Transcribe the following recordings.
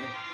ね。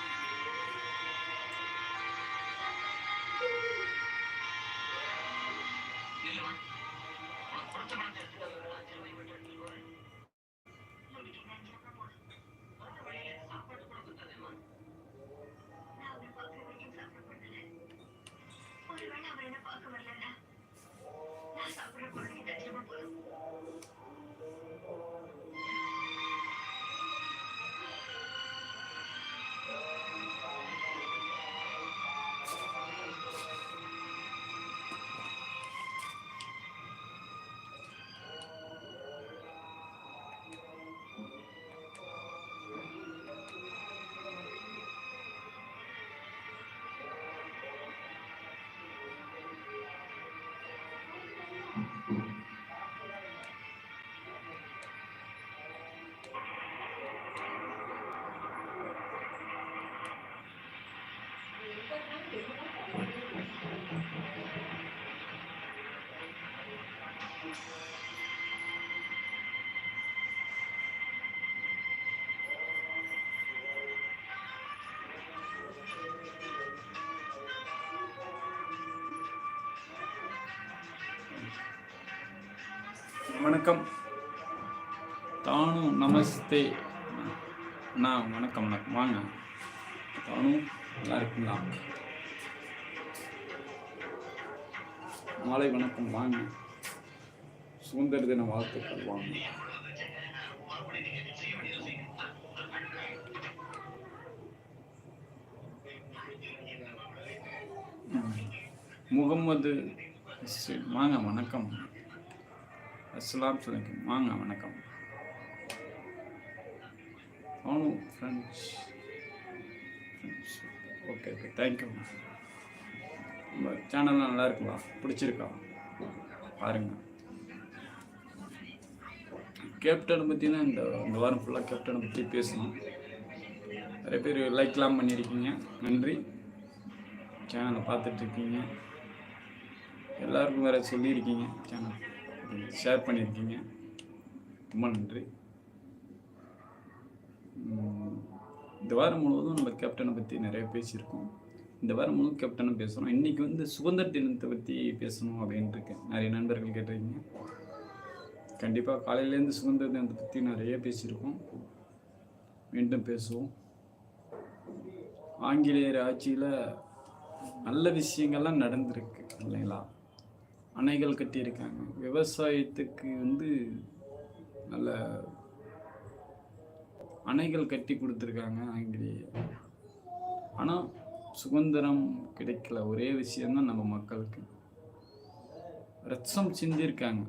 வணக்கம். தானு நமஸ்தே. அண்ணா வணக்கம் வணக்கம் வாங்க. தானும் நல்லா இருக்குங்களா? மாலை வணக்கம் வாங்க. சுதந்திர தின வாழ்த்துக்கள் வாங்க. முகம்மது வாங்க வணக்கம். அஸ்ஸலாம் சொல்லுங்க வாங்க வணக்கம். அவனு friends friends okay okay thank you நம்ம சேனல்லாம் நல்லா இருக்குங்களா பிடிச்சிருக்கா? பாருங்க. கேப்டனை பற்றினா இந்த இந்த வாரம் ஃபுல்லாக கேப்டனை பற்றி பேசணும். நிறைய பேர் லைக்லாம் பண்ணியிருக்கீங்க நன்றி. சேனலை பார்த்துட்ருக்கீங்க. எல்லாருக்கும் வேறு சொல்லியிருக்கீங்க சேனல் ஷேர் பண்ணியிருக்கீங்க ரொம்ப நன்றி. இந்த வாரம் முழுவதும் நம்ம கேப்டனை பற்றி நிறைய பேசியிருக்கோம். இந்த வாரம் முழு கேப்டனும் பேசுகிறோம் இன்றைக்கி வந்து சுதந்திர தினத்தை பற்றி பேசணும் அப்படின்ட்டு இருக்கேன். நிறைய நண்பர்கள் கேட்டிருக்கீங்க. கண்டிப்பாக காலையிலேருந்து சுதந்திர தினத்தை பற்றி நிறைய பேசியிருக்கோம். மீண்டும் பேசுவோம். ஆங்கிலேயர் ஆட்சியில் நல்ல விஷயங்கள்லாம் நடந்திருக்கு இல்லைங்களா? அணைகள் கட்டியிருக்காங்க. விவசாயத்துக்கு வந்து நல்ல அணைகள் கட்டி கொடுத்துருக்காங்க ஆங்கிலேயர். ஆனால் சுதந்திரம் கிடைக்கல. ஒரே விஷயம்தான் நம்ம மக்களுக்கு. ரத்தம் சிந்தியிருக்காங்க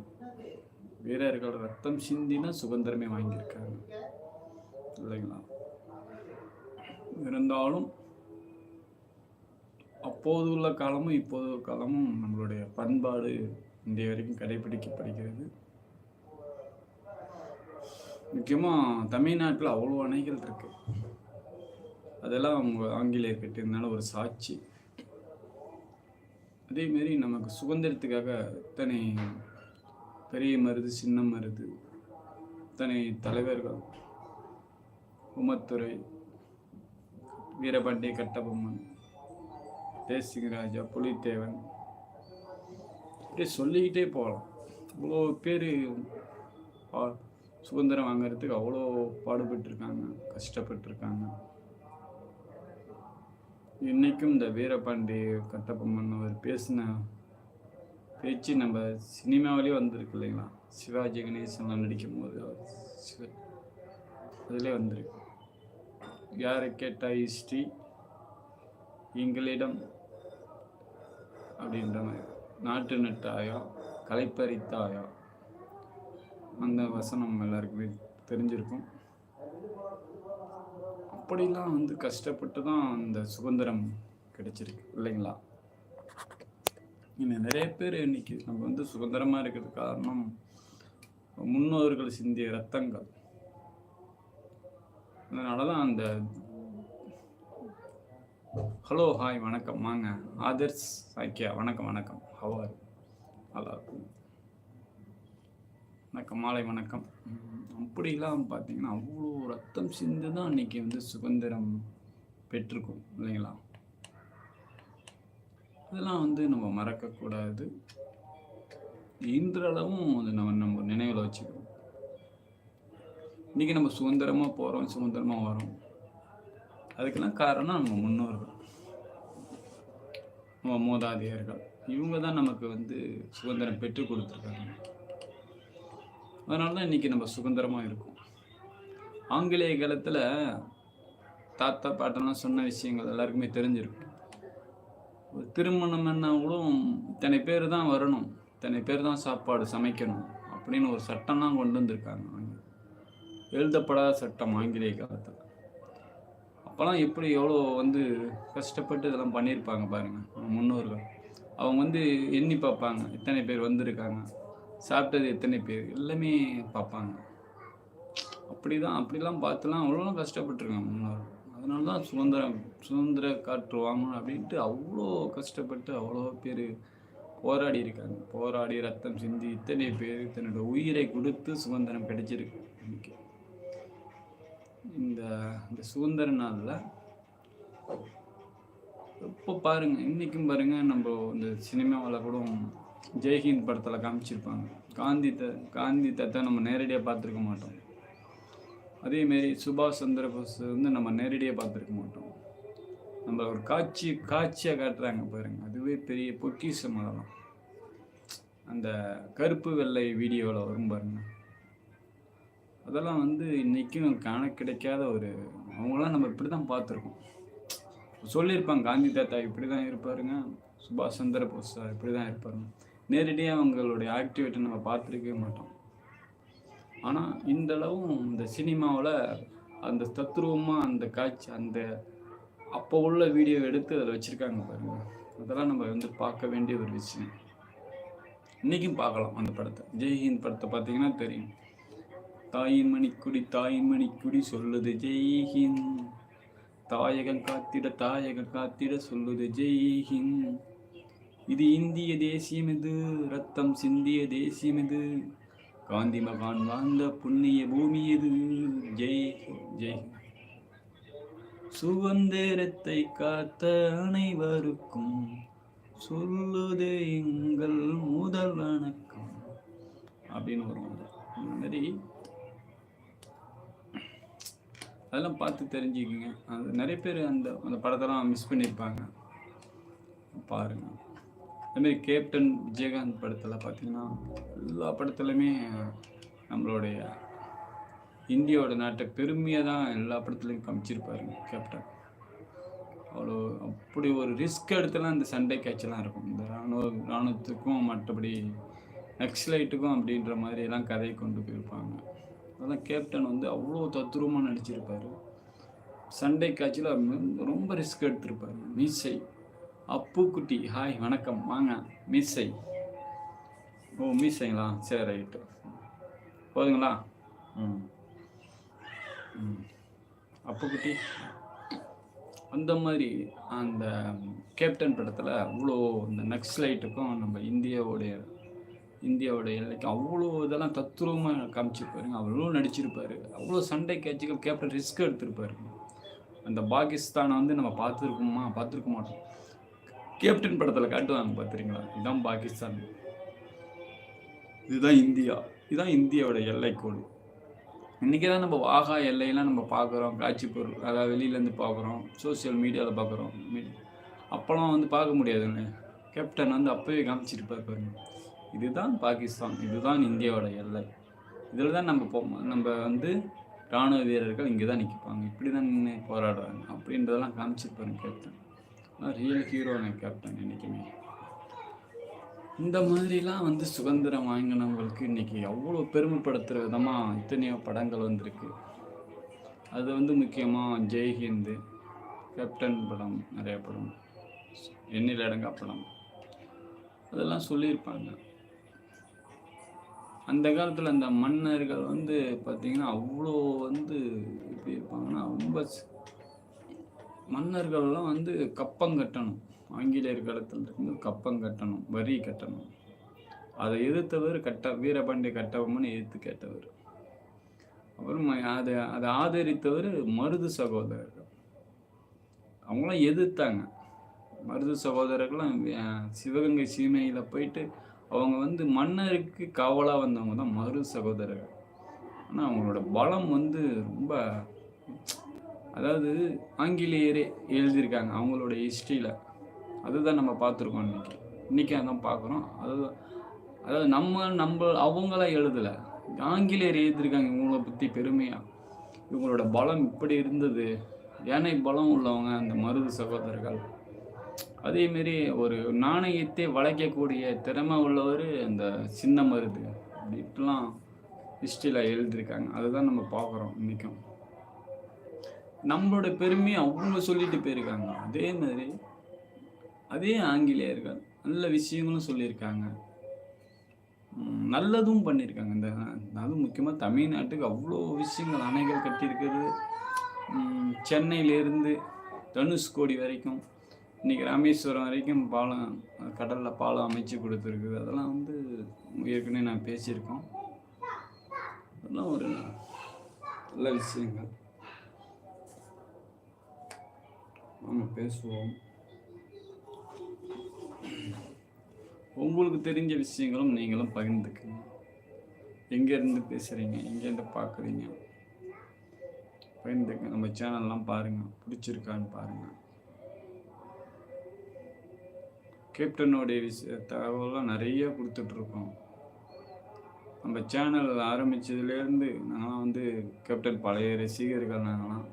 வீரர்கள் ரத்தம் சிந்தினா சுதந்திரமே வாங்கியிருக்காங்க. இல்லைங்களா? இருந்தாலும் அப்போது உள்ள காலமும் இப்போது உள்ள காலமும் நம்மளுடைய பண்பாடு இன்றைய வரைக்கும் கடைபிடிக்கப்படுகிறது. முக்கியமாக தமிழ்நாட்டில் அவ்வளோ அணைகள் இருக்குது அதெல்லாம் அவங்க ஆங்கிலேயர் இருந்தாலும் ஒரு சாட்சி. அதேமாரி நமக்கு சுதந்திரத்துக்காக இத்தனை பெரிய மருது சின்ன மருது இத்தனை தலைவர்கள் உமத்துறை வீரபாண்டிய கட்டபொம்மன் தேசிங்கராஜா புலித்தேவன் இப்படி சொல்லிக்கிட்டே போகலாம். இவ்வளோ பேர் சுதந்திரம் வாங்குறதுக்கு அவ்வளோ பாடுபட்டிருக்காங்க கஷ்டப்பட்டிருக்காங்க. இன்றைக்கும் இந்த வீரபாண்டி கட்டபொம்மன் அவர் பேசின பேச்சு நம்ம சினிமாவிலே வந்திருக்கு இல்லைங்களா? சிவாஜி கணேசன்லாம் நடிக்கும் போது அவர் சிவ அதிலே வந்திருக்கு. யாரை கேட்டால் ஹிஸ்ட்ரி? எங்களிடம் அப்படின்ற மாதிரி. நாட்டு நட்டாயா? களைப்பறித்தாயா அந்த வசனம் எல்லாருக்குமே தெரிஞ்சிருக்கும். அப்படிலாம் வந்து கஷ்டப்பட்டு தான் அந்த சுதந்திரம் கிடைச்சிருக்கு இல்லைங்களா? இன்னும் நிறைய பேர் இன்னைக்கு நம்ம வந்து சுதந்திரமாக இருக்கிறதுக்கு காரணம் முன்னோர்கள் சிந்திய ரத்தங்கள். அதனால தான் அந்த ஹலோ ஹாய் வணக்கம் வாங்க. ஆதர்ஸ் சாக்கியா வணக்கம் வணக்கம். ஹவார் நல்லா இருக்கும். வணக்கம் மாலை வணக்கம். அப்படிலாம் பார்த்தீங்கன்னா அவ்வளோ ரத்தம் சிந்து தான் அன்னைக்கு வந்து சுதந்திரம் பெற்றிருக்கும் இல்லைங்களா? இதெல்லாம் வந்து நம்ம மறக்கக்கூடாது. இன்றளவும் அது நம்ம நம்ம நினைவில் வச்சுக்கிறோம் இன்றைக்கி நம்ம சுதந்திரமாக போகிறோம் சுதந்திரமாக வரோம். அதுக்கெல்லாம் காரணம் நம்ம முன்னோர்கள். நம்ம மூதாதையர்கள். இவங்க தான் நமக்கு வந்து சுதந்திரம் பெற்றுக் கொடுத்துருக்காங்க. அதனால தான் இன்றைக்கி நம்ம சுதந்திரமாக இருக்கோம். ஆங்கிலேய காலத்தில் தாத்தா பாட்டெல்லாம் சொன்ன விஷயங்கள் எல்லாருக்குமே தெரிஞ்சிருக்கும். ஒரு திருமணம் என்ன கூட இத்தனை பேர் தான் வரணும் இத்தனை பேர் தான் சாப்பாடு சமைக்கணும் அப்படின்னு ஒரு சட்டம்லாம் கொண்டு வந்திருக்காங்க. எழுதப்படாத சட்டம் ஆங்கிலேய காலத்தில் அப்போல்லாம் எப்படி எவ்வளோ வந்து கஷ்டப்பட்டு இதெல்லாம் பண்ணியிருப்பாங்க பாருங்கள் நம்ம முன்னோர்கள். அவங்க வந்து எண்ணி பார்ப்பாங்க இத்தனை பேர் வந்திருக்காங்க. சாப்பிட்டது எத்தனை பேர்? எல்லாமே பார்ப்பாங்க. அப்படி தான் அப்படிலாம் பார்த்துலாம் அவ்வளோலாம் கஷ்டப்பட்டுருக்காங்க முன்னோர் அதனால தான் சுதந்திரம் சுதந்திர காற்று வாங்கணும் அப்படின்ட்டு அவ்வளோ கஷ்டப்பட்டு அவ்வளோ பேர் போராடி இருக்காங்க. போராடி ரத்தம் சிந்தி இத்தனை பேர் தன்னோட உயிரை கொடுத்து சுதந்திரம் கிடைச்சிருக்கு இன்னைக்கு. இந்த இந்த சுதந்திர நாளில் இப்போ பாருங்கள் இன்றைக்கும் பாருங்கள் நம்ம இந்த சினிமாவில் கூட ஜெய்ஹிந்த் படத்தில் காமிச்சிருப்பாங்க. காந்தி த காந்தி தத்தை நம்ம நேரடியாக பார்த்துருக்க மாட்டோம். அதேமாரி சுபாஷ் சந்திர போஸ் வந்து நம்ம நேரடியாக பார்த்துருக்க மாட்டோம். நம்ம ஒரு காட்சி காட்சியாக காட்டுறாங்க பாருங்கள் அதுவே பெரிய பொக்கிஷம் அதெல்லாம் அந்த கருப்பு வெள்ளை வீடியோவில் வரும் பாருங்க. அதெல்லாம் வந்து இன்றைக்கும் காண கிடைக்காத ஒரு அவங்களாம் நம்ம இப்படி தான் பார்த்துருக்கோம். சொல்லியிருப்பாங்க. காந்தி தாத்தா இப்படி தான் இருப்பாருங்க. சுபாஷ் சந்திர போஸ் சார் இப்படி தான் இருப்பாருங்க. நேரடியாக அவங்களுடைய ஆக்டிவிட்டி நம்ம பார்த்துருக்கவே மாட்டோம். ஆனால் இந்தளவும் இந்த சினிமாவில் அந்த தத்ரூபமாக அந்த காட்சி அந்த அப்போ உள்ள வீடியோ எடுத்து அதில் வச்சுருக்காங்க பாருங்கள் அதெல்லாம் நம்ம வந்து பார்க்க வேண்டிய ஒரு விஷயம். இன்றைக்கும் பார்க்கலாம் அந்த படத்தை. ஜெய்ஹிந்த் படத்தை பார்த்தீங்கன்னா தெரியும். தாயின் மணிக்குடி தாயின் மணிக்குடி சொல்லுது ஜெய்ஹிந்த். தாயகம் காத்திட தாயகம் காத்திட சொல்லுது ஜெய்ஹிந்த் இது இந்திய தேசியம் இது ரத்தம் சிந்திய தேசியம் இது. காந்தி மகான் வாழ்ந்த புண்ணிய பூமி இது. ஜெய் ஜெய் சுதந்திரத்தை காத்த அனைவருக்கும் சொல்லுது எங்கள் முதல் வணக்கம். அப்படின்னு வரும் அது. அந்த மாதிரி அதெல்லாம் பார்த்து தெரிஞ்சுக்கிங்க. அது நிறைய பேர் அந்த அந்த படத்தெல்லாம் மிஸ் பண்ணியிருப்பாங்க. பாருங்க. அதுமாரி கேப்டன் விஜயகாந்த் படத்தில் பார்த்தீங்கன்னா எல்லா படத்துலையுமே நம்மளுடைய இந்தியாவோட நாட்டை பெருமையாக தான் எல்லா படத்துலையும் காமிச்சிருப்பாருங்க கேப்டன் அவ்வளோ அப்படி ஒரு ரிஸ்க் எடுத்துலாம் இந்த சண்டை காட்சிலாம் இருக்கும். இந்த ராணுவ ராணுவத்துக்கும் மற்றபடி நக்ஸலைட்டுக்கும் அப்படின்ற மாதிரி எல்லாம் கதையை கொண்டு போயிருப்பாங்க. அதெல்லாம் கேப்டன் வந்து அவ்வளோ தத்ரூபமாக நடிச்சிருப்பாரு. சண்டை காட்சியில் ரொம்ப ரிஸ்க் எடுத்திருப்பாரு. மீசை அப்புக்குட்டி ஹாய் வணக்கம் வாங்க மீசை. ஓ மீசைங்களா? சரி ரைட்டு போதுங்களா? ம். ம். அப்புக்குட்டி. அந்த மாதிரி அந்த கேப்டன் படத்தில் அவ்வளோ இந்த நக்ஸ்லைட்டுக்கும் நம்ம இந்தியாவுடைய இந்தியாவோட எல்லைக்கு அவ்வளோ இதெல்லாம் தத்ரூபமாக காமிச்சிருப்பாருங்க. அவ்வளோ நடிச்சிருப்பாரு. அவ்வளோ சண்டை காட்சிகள் கேப்டன் ரிஸ்க் எடுத்திருப்பார். அந்த பாகிஸ்தானை வந்து நம்ம பார்த்துருக்கோமா? பார்த்துருக்க மாட்டோம். கேப்டன் படத்தில் காட்டுவாங்க பார்த்துறீங்களா இதுதான் பாகிஸ்தான். இதுதான் இந்தியா. இதுதான் இந்தியாவோட எல்லைக்கோடு. இன்றைக்கி தான் நம்ம வாகா எல்லையெல்லாம் நம்ம பார்க்குறோம். காட்சி பொருள் அதாவது வெளியிலேருந்து பார்க்குறோம். சோஷியல் மீடியாவில் பார்க்குறோம். அப்போல்லாம் வந்து பார்க்க முடியாதுங்க. கேப்டன் வந்து அப்போவே காமிச்சிருப்பார் பாருங்க. இதுதான் பாகிஸ்தான் இதுதான் இந்தியாவோட எல்லை. இதில் தான் நம்ம போ நம்ம வந்து இராணுவ வீரர்கள் இங்கே தான் நிற்கிப்பாங்க இப்படி தான் நின்று போராடுறாங்க அப்படின்றதெல்லாம் காமிச்சிருப்பாருங்க கேப்டன் ரியல் ஹீரோங்க கேப்டன் என்றைக்குமே இந்த மாதிரிலாம் வந்து சுதந்திரம் வாங்கினவங்களுக்கு இன்றைக்கி அவ்வளோ பெருமைப்படுத்துகிற விதமாக இத்தனையோ படங்கள் வந்திருக்கு. அது வந்து முக்கியமாக ஜெய்ஹிந்து கேப்டன் படம் நிறைய படம். எண்ணில் அடங்கா படம். அதெல்லாம் சொல்லியிருப்பாங்க. அந்த காலத்தில் அந்த மன்னர்கள் வந்து பார்த்திங்கன்னா அவ்வளோ வந்து எப்படி இருப்பாங்கன்னா ரொம்ப மன்னர்கள்லாம் வந்து கப்பம் கட்டணும். ஆங்கிலேயர் காலத்தில் இருந்து கப்பம் கட்டணும் வரி கட்டணும். அதை எதிர்த்தவர் கட்ட வீரபாண்டிய கட்டபொம்மன் எதிர்த்து கேட்டவர். அப்புறம் அதை அதை ஆதரித்தவர் மருது சகோதரர்கள். அவங்களாம் எதிர்த்தாங்க. மருது சகோதரர்கள்லாம் சிவகங்கை சீமையில் போயிட்டு அவங்க வந்து மன்னருக்கு காவலாக வந்தவங்க தான் மறு சகோதரர்கள். ஆனால் அவங்களோட பலம் வந்து ரொம்ப அதாவது ஆங்கிலேயரே எழுதியிருக்காங்க அவங்களோட ஹிஸ்ட்ரியில் அதுதான் நம்ம பார்த்துருக்கோம் இன்னைக்கு. இன்றைக்கி அதான் பார்க்குறோம். அதுதான் அதாவது நம்ம நம்ம அவங்களாம் எழுதலை. ஆங்கிலேயர் எழுதியிருக்காங்க இவங்கள பற்றி பெருமையாக இவங்களோட பலம் இப்படி இருந்தது. ஏனை பலம் உள்ளவங்க அந்த மருது சகோதரர்கள். அதேமாரி ஒரு நாணயத்தை வளைக்கக்கூடிய திறமை உள்ளவர் அந்த சின்ன மருது. இப்படிலாம் ஹிஸ்ட்ரியில் எழுதியிருக்காங்க. அதுதான் நம்ம பார்க்குறோம் இன்றைக்கும். நம்மளோட பெருமையை அவங்க சொல்லிட்டு போயிருக்காங்க. அதே மாதிரி அதே ஆங்கிலேயர்கள் நல்ல விஷயங்களும் சொல்லியிருக்காங்க. நல்லதும் பண்ணியிருக்காங்க. இந்த அதுவும் முக்கியமாக தமிழ்நாட்டுக்கு அவ்வளோ விஷயங்கள் அணைகள் கட்டியிருக்கிறது சென்னையிலேருந்து தனுஷ்கோடி வரைக்கும் இன்னைக்கு ராமேஸ்வரம் வரைக்கும் பாலம் கடலில் பாலம் அமைச்சு கொடுத்துருக்குது. அதெல்லாம் வந்து ஏற்கனவே நான் பேசியிருக்கோம். அதெல்லாம் ஒரு நல்ல விஷயங்கள். நம்ம பேசுவோம். உங்களுக்கு தெரிஞ்ச விஷயங்களும் நீங்களும் பகிர்ந்துக்குங்க. எங்கேருந்து பேசுகிறீங்க எங்கேருந்து பார்க்குறீங்க? பகிர்ந்துக்க நம்ம சேனல்லாம் பாருங்கள் பிடிச்சிருக்கான்னு பாருங்கள் கேப்டனுடைய விஷய தகவலாம் நிறைய கொடுத்துட்ருக்கோம். நம்ம சேனல் ஆரம்பித்ததுலேருந்து நாங்களாம் வந்து கேப்டன் பழைய ரசிகர்கள் நாங்களாம்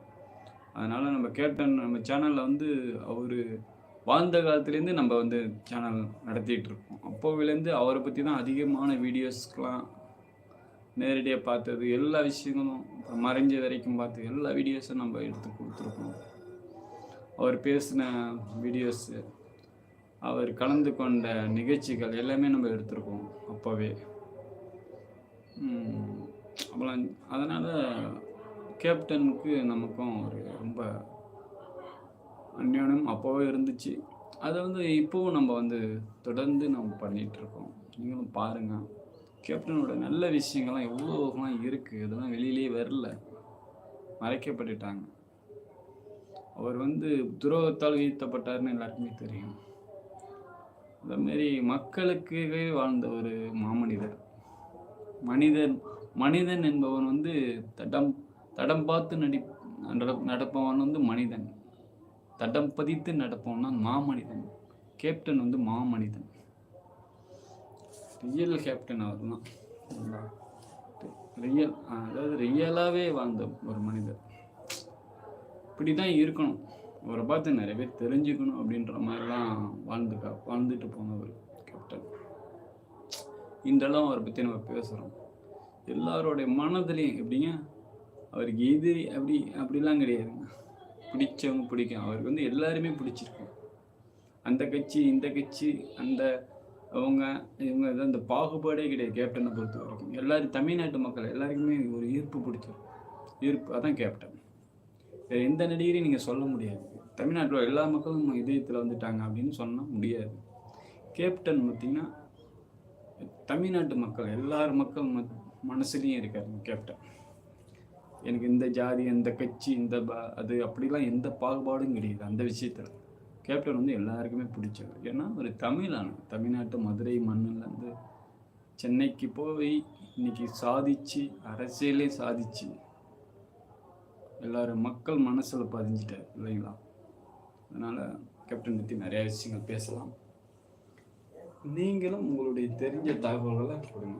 அதனால் நம்ம கேப்டன் நம்ம சேனலில் வந்து அவர் வாழ்ந்த காலத்துலேருந்து நம்ம வந்து சேனல் நடத்திட்டு இருக்கோம் அப்போவிலேருந்து அவரை பற்றி தான் அதிகமான வீடியோஸ்க்கெலாம் நேரடியாக பார்த்தது எல்லா விஷயங்களும் மறைஞ்ச வரைக்கும் பார்த்து எல்லா வீடியோஸும் நம்ம எடுத்து கொடுத்துருக்கோம். அவர் பேசின வீடியோஸு அவர் கலந்து கொண்ட நிகழ்ச்சிகள் எல்லாமே நம்ம எடுத்திருக்கோம் அப்போவே. அப்புறம் அதனால் கேப்டனுக்கு நமக்கும் ஒரு ரொம்ப அந்யோன்யம் அப்போவே இருந்துச்சு. அதை வந்து இப்போவும் நம்ம வந்து தொடர்ந்து நம்ம பண்ணிகிட்ருக்கோம். இருக்கோம் நீங்களும் பாருங்கள் கேப்டனோட நல்ல விஷயங்கள்லாம் எவ்வளோலாம் இருக்குது இதெல்லாம் வெளியிலே வரல. மறைக்கப்பட்டுட்டாங்க. அவர் வந்து துரோகத்தால் வீழ்த்தப்பட்டாருன்னு எல்லாருக்குமே தெரியும். அந்த மாதிரி மக்களுக்காகவே வாழ்ந்த ஒரு மாமனிதர். மனிதன் மனிதன் என்பவன் வந்து தடம் தடம் பார்த்து நடி நட- நடப்பவன் வந்து மனிதன். தடம் பதித்து நடப்பவன் தான் மாமனிதன். கேப்டன் வந்து மாமனிதன். ரியல் கேப்டன் அவர் தான் ரியல் அதாவது ரியலாகவே வாழ்ந்த ஒரு மனிதர். இப்படி தான் இருக்கணும். அவரை பார்த்து நிறைய பேர் தெரிஞ்சுக்கணும் அப்படின்ற மாதிரிலாம் வாழ்ந்துக்கா வாழ்ந்துட்டு போனவர் கேப்டன் இன்றெல்லாம் அவரை பற்றி நம்ம பேசுகிறோம் எல்லாரோடைய மனதிலையும் எப்படிங்க? அவருக்கு எதிரி அப்படி அப்படிலாம் கிடையாதுங்க. பிடிச்சவங்க பிடிக்கும். அவருக்கு வந்து எல்லாருமே பிடிச்சிருக்கும். அந்த கட்சி இந்த கட்சி அந்த அவங்க இவங்க அந்த பாகுபாடே கிடையாது கேப்டனை பொறுத்த வரைக்கும். எல்லாரும் தமிழ்நாட்டு மக்கள் எல்லாருக்குமே ஒரு ஈர்ப்பு பிடிச்சிருக்கும் ஈர்ப்பு அதான் கேப்டன் வேறு எந்த நடிகரையும் நீங்கள் சொல்ல முடியாது. தமிழ்நாட்டில் எல்லா மக்களும் இதயத்தில் வந்துட்டாங்க அப்படின்னு சொன்னால் முடியாது. கேப்டன் பார்த்திங்கன்னா தமிழ்நாட்டு மக்கள் எல்லார் மக்கள் ம- மனசுலையும் இருக்காரு கேப்டன். எனக்கு இந்த ஜாதி இந்த கட்சி இந்த பா அது அப்படிலாம் எந்த பாகுபாடும் கிடையாது அந்த விஷயத்தில். கேப்டன் வந்து எல்லாருக்குமே பிடிச்சவர். ஏன்னா ஒரு தமிழான தமிழ்நாட்டு மதுரை மண்ணிலேருந்து சென்னைக்கு போய் இன்னைக்கு சாதிச்சு அரசியலே சாதிச்சு எல்லாரும் மக்கள் மனசில் பதிஞ்சிட்டார் இல்லைங்களா? அதனால் கேப்டன் பற்றி நிறைய விஷயங்கள் பேசலாம். நீங்களும் உங்களுடைய தெரிஞ்ச தகவல்களை கொடுங்க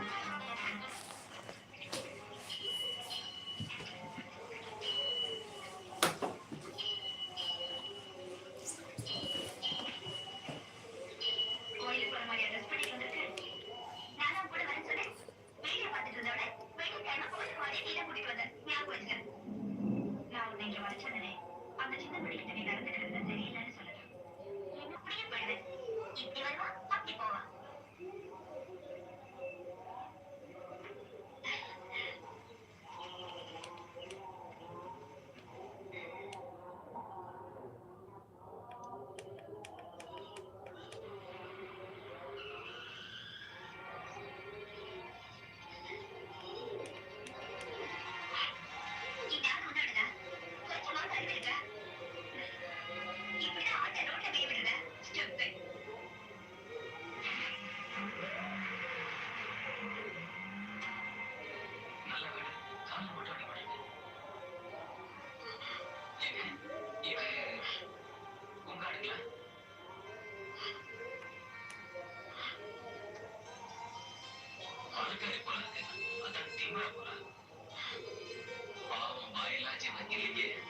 ಬಾಯಿಲಾಚೆ ಬಂದಿಲ್ಲಿಗೆ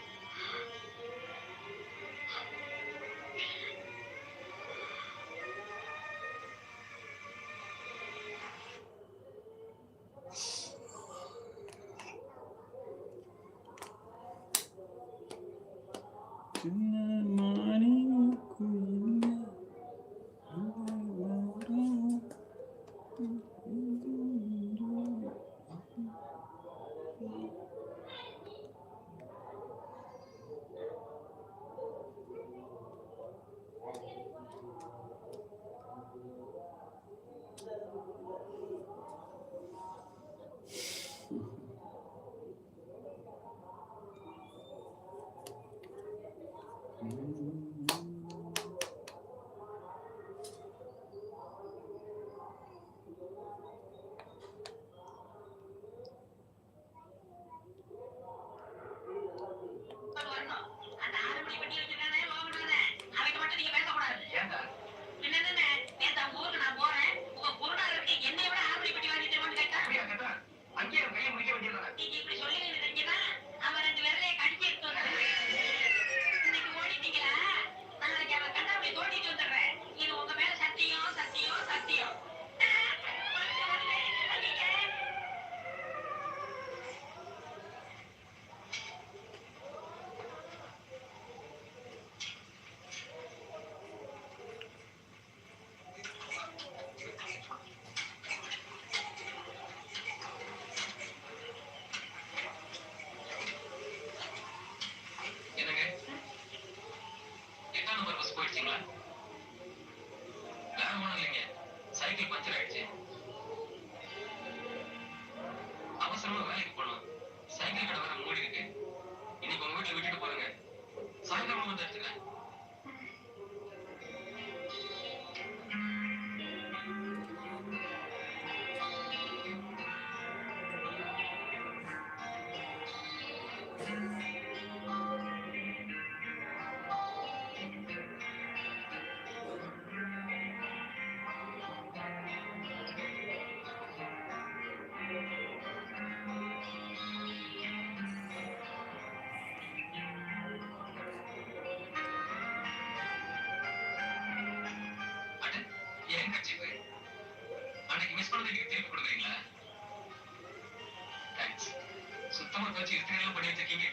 சைக்கிள் பஞ்சர் ஆயிடுச்சு அவசரமா வேலைக்கு போனோம் சைக்கிள் கடை வர மூடி இருக்கு இன்னைக்கு உங்க வீட்டுல விட்டுட்டு போறேங்க. சாயந்தரம் வந்து எடுத்துக்கிறேன். எங்க சிவு அன்னைக்கு மிஸ் பண்ணது நீங்க திருப்பி தேங்க்ஸ் சுத்தமா வச்சு எத்தனை எல்லாம் பண்ணி வச்சிருக்கீங்க.